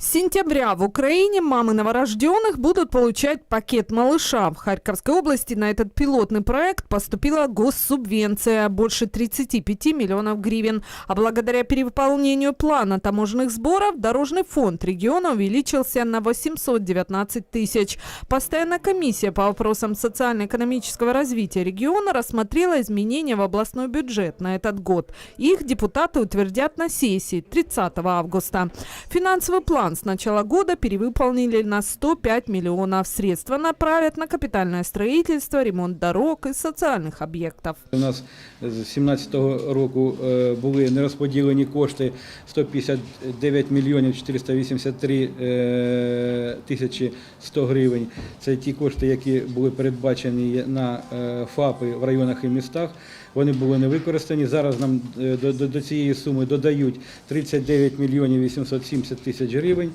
С сентября в Украине мамы новорожденных будут получать пакет малыша. В Харьковской области на этот пилотный проект поступила госсубвенция больше 35 миллионов гривен. А благодаря перевыполнению плана таможенных сборов Дорожный фонд региона увеличился на 819 тысяч. Постоянная комиссия по вопросам социально-экономического развития региона рассмотрела изменения в областной бюджет на этот год. Их депутаты утвердят на сессии 30 августа. Финансовый план с начала года перевыполнили на 105 миллионов. Средства направят на капитальное строительство, ремонт дорог и социальных объектов. У нас з 2017 року е, були нерозподілені кошти 159 мільйонів 483 е, тисячі 100 гривень. Це ті кошти, які були передбачені на е, ФАПи в районах і містах. Вони були не використані. Зараз нам е, до, до, до цієї суми додають 39 мільйонів 870 тисяч гривень.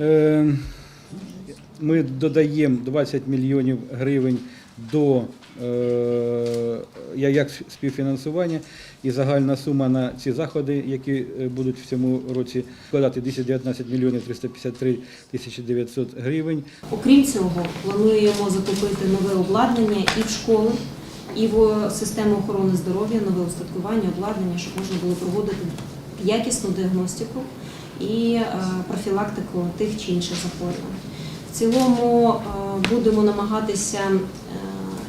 Е, Ми додаємо 20 мільйонів гривень до е, як співфінансування, і загальна сума на ці заходи, які будуть в цьому році складати 219 мільйонів 353 тисячі 900 гривень. Окрім цього, плануємо закупити нове обладнання і в школи, і в систему охорони здоров'я, нове устаткування, обладнання, щоб можна було проводити якісну діагностику і е, профілактику тих чи інших захворювань. В цілому е, будемо намагатися е,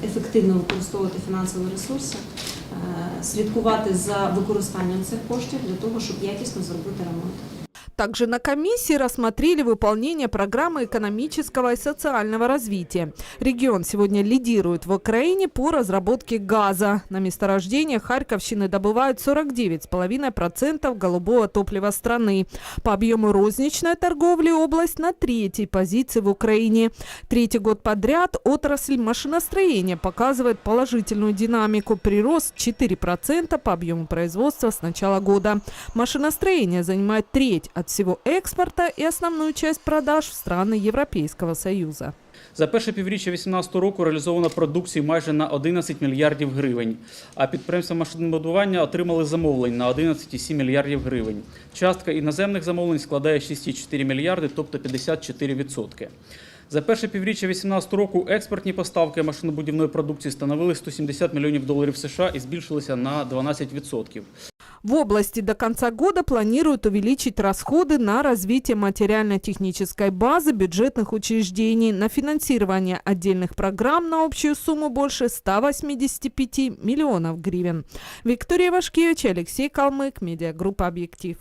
ефективно використовувати фінансові ресурси, слідкувати за використанням цих коштів для того, щоб якісно зробити ремонт. Также на комиссии рассмотрели выполнение программы экономического и социального развития. Регион сегодня лидирует в Украине по разработке газа. На месторождениях Харьковщины добывают 49,5% голубого топлива страны. По объему розничной торговли область на третьей позиции в Украине. Третий год подряд отрасль машиностроения показывает положительную динамику. Прирост 4% по объему производства с начала года. Машиностроение занимает треть от всего экспорта и основную часть продаж в страны Европейского Союза. За перше півріччя 2018 року реалізовано продукції майже на 11 мільярдів гривень, а підприємства машинобудування отримали замовлень на 11,7 мільярдів гривень. Частка іноземних замовлень складає 6,4 мільярди, тобто 54%. За перше півріччя 2018 року експортні поставки машинобудівної продукції становили 170 мільйонів доларів США і збільшилися на 12%. В области до конца года планируют увеличить расходы на развитие материально-технической базы бюджетных учреждений, на финансирование отдельных программ на общую сумму больше 185 миллионов гривен. Виктория Вашкевич, Алексей Калмык, медиагруппа «Объектив».